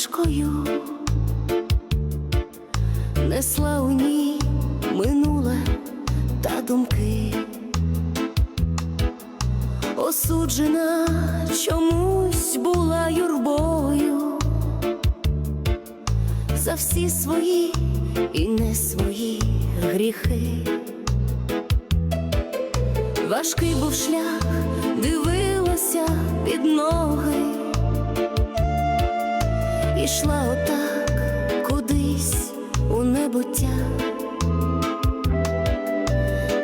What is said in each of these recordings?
стрічкою, несла у ній минуле та думки, осуджена чомусь була юрбою. За всі свої і не свої гріхи. Важкий був шлях, дивилася під ноги, ішла отак кудись у небуття,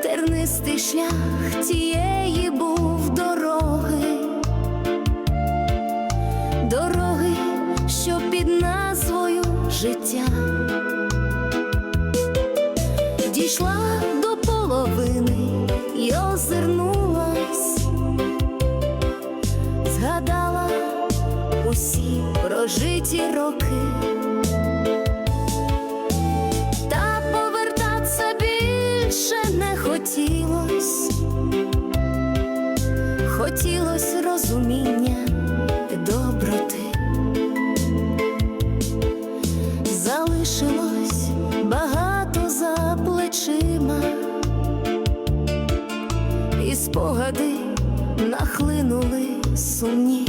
тернистий шлях тієї був дороги, дороги, що під назвою життя. Дійшла до половини й озирнулась, згадала усі прожиті роки, та повертатися більше не хотілось, хотілось розуміння доброти. Залишилось багато за плечима, і спогади нахлинули сумні.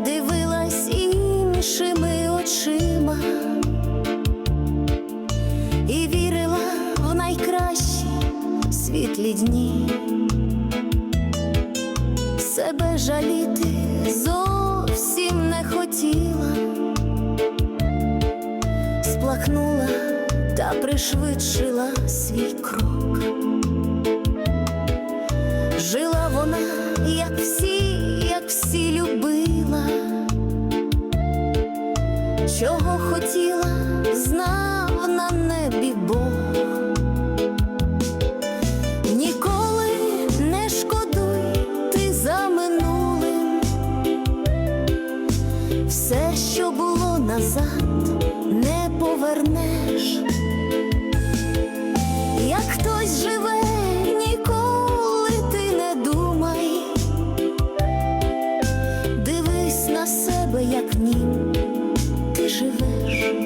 Дивилась іншими очима і вірила в найкращі світлі дні. Себе жаліти зовсім не хотіла, сплакнула та пришвидшила свій крок. чого хотіла, знав на небі Бог. Ніколи не шкодуй ти за минулим. Все, що було назад, не повернеш, як хтось живе. ніколи ти не думай. Дивись на себе, Як ні живеш.